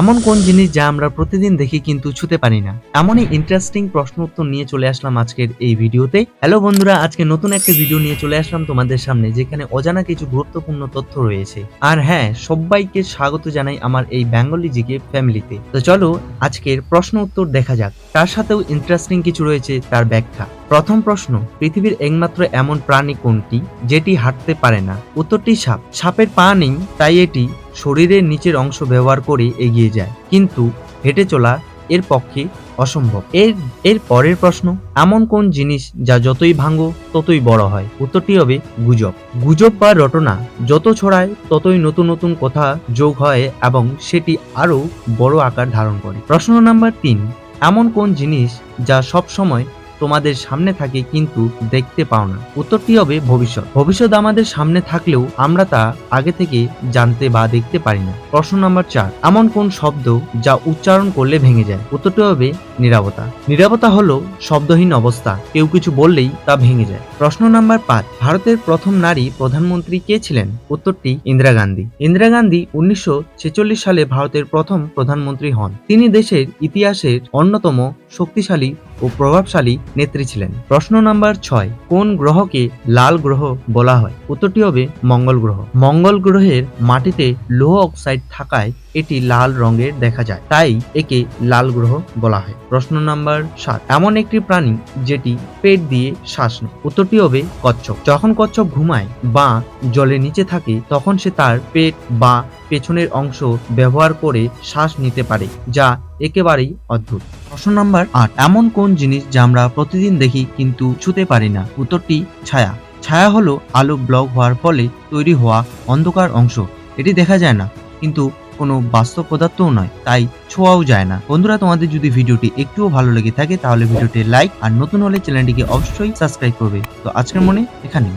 এমন কোন জিনিস যা আমরা প্রতিদিন দেখি কিন্তু ছুতে পারি না? এমনই ইন্টারেস্টিং প্রশ্ন উত্তর নিয়ে চলে আসলাম আজকের এই ভিডিওতে। হ্যালো বন্ধুরা, আজকে নতুন একটা ভিডিও নিয়ে চলে আসলাম তোমাদের সামনে, যেখানে অজানা কিছু গুরুত্বপূর্ণ তথ্য রয়েছে। আর হ্যাঁ সবাইকে স্বাগত জানাই আমার এই বেঙ্গলি জিকে ফ্যামিলিতে তো। চলো, আজকের প্রশ্ন উত্তর দেখা যাক। তার সাথেও ইন্টারেস্টিং কিছু রয়েছে, তার ব্যাখ্যা। প্রথম প্রশ্ন, পৃথিবীর একমাত্র এমন প্রাণী কোনটি, যেটি হাঁটতে পারে না? উত্তরটি সাপ। সাপের পা নেই, তাই এটি শরীরের নিচের অংশ ব্যবহার করে এগিয়ে যায়। কিন্তু হেঁটে চলা এর পক্ষে অসম্ভব। এর এর পরের প্রশ্ন, এমন কোন জিনিস যা যতই ভাঙো, ততই বড় হয়? উত্তরটি হবে গুজব। গুজব বা রটনা যত ছড়ায়, ততই নতুন নতুন কথা যোগ হয় এবং সেটি আরও বড় আকার ধারণ করে। প্রশ্ন নাম্বার তিন, এমন কোন জিনিস যা সব সময় তোমাদের সামনে থাকে কিন্তু দেখতে পাও না। উত্তরটি হবে ভবিষ্যৎ। ভবিষ্যৎ আমাদের সামনে থাকলেও আমরা তা আগে থেকে জানতে বা দেখতে পারি না। প্রশ্ন নাম্বার চার, এমন কোন শব্দ যা উচ্চারণ করলে ভেঙে যায়? উত্তরটি হবে নিরাপত্তা নিরাপত্তা হলো শব্দহীন অবস্থা। কেউ কিছু বললেই তা ভেঙে যায়। প্রশ্ন নাম্বার পাঁচ, ভারতের প্রথম নারী প্রধানমন্ত্রী কে ছিলেন? উত্তরটি ইন্দিরা গান্ধী। ইন্দিরা গান্ধী উনিশশো ছেচল্লিশ সালে ভারতের প্রথম প্রধানমন্ত্রী হন। তিনি দেশের ইতিহাসের অন্যতম শক্তিশালী ও প্রভাবশালী নেত্রী ছিলেন। প্রশ্ন নাম্বার ছয়, কোন গ্রহকে লাল গ্রহ বলা হয়? উত্তরটি হবে মঙ্গল গ্রহ। মঙ্গল গ্রহের মাটিতে লোহ অক্সাইড থাকায় এটি লাল রঙের দেখা যায়, তাই একে লাল গ্রহ বলা হয়। প্রশ্ন নাম্বার সাত, এমন একটি প্রাণী যেটি পেট দিয়ে শ্বাস নেয়। উত্তরটি হবে কচ্ছপ। যখন কচ্ছপ ঘুমায় বা জলের নিচে থাকে, তখন সে তার পেট বা পেছনের অংশ ব্যবহার করে শ্বাস নিতে পারে, যা একেবারেই অদ্ভুত। প্রশ্ন নাম্বার আট। এমন কোন জিনিস যা আমরা প্রতিদিন দেখি কিন্তু ছুতে পারি না? উত্তরটি, ছায়া। ছায়া হলো আলো ব্লক হওয়ার ফলে তৈরি হওয়া অন্ধকার অংশ। এটি দেখা যায় না, কিন্তু কোনো বাস্তব পদার্থও নয়, তাই ছোঁয়াও যায় না। বন্ধুরা, তোমাদের যদি ভিডিওটি একটুও ভালো লেগে থাকে, তাহলে ভিডিওটি লাইক আর নতুন হলে চ্যানেলটিকে অবশ্যই সাবস্ক্রাইব করবে। তো আজকের মনে এখানেই।